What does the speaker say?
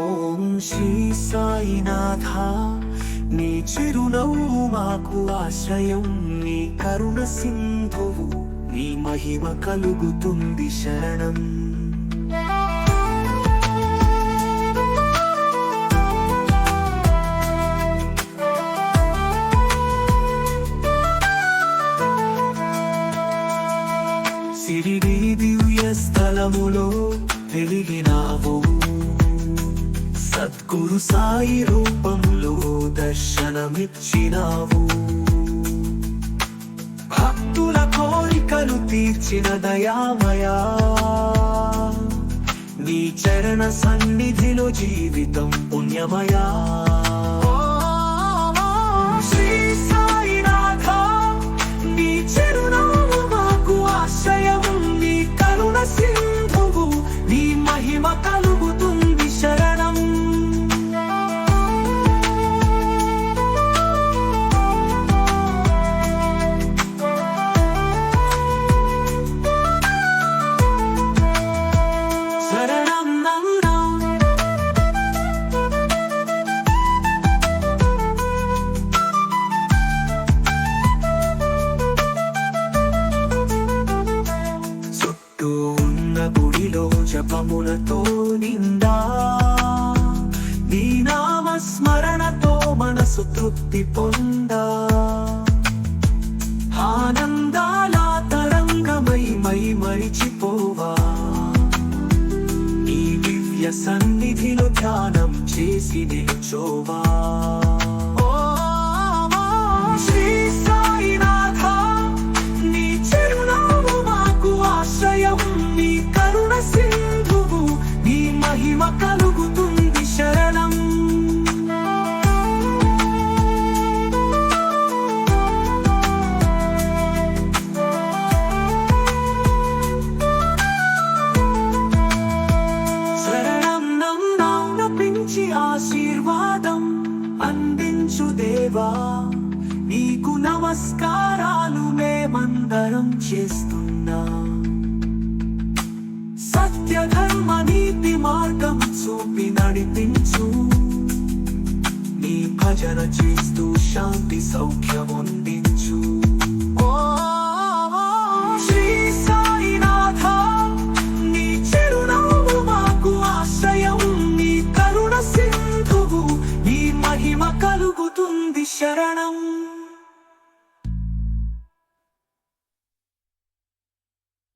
ఓం శ్రీ సాయినాథ నీ చిరునవ్వు మాకు ఆశ్రయం నీ కరుణ సింధువు నీ మహిమ కలుగుతుంది శరణం సిరిడి దివ్య స్థలములో వెలిగినావు గురు సాయి రూపంలో దర్శనమిచ్చినావు. భక్తుల కోరికలు తీర్చిన దయామయా. నీ చరణ సన్నిధిలో జీవితం పుణ్యమయా. నీ మాకు ఆశ్రయం నీ కరుణ సింధువు నీ మహిమ కలు గుడిలో జపములతో నిండా. నీ నామ స్మరణతో మనసు తృప్తి పొందా. ఆనందాల తరంగమై మై మరిచిపోవా. నీ దివ్య సన్నిధిలో ధ్యానం చేసి నిల్చోవా. శ్రీ దేవా నీకు నమస్కారాలు మేమందరం చేస్తున్నా. సత్య ధర్మ నీతి మార్గం చూపి నడిపించు. నీ భజన చేస్తూ శాంతి సౌఖ్యం ఉంది शरणम्।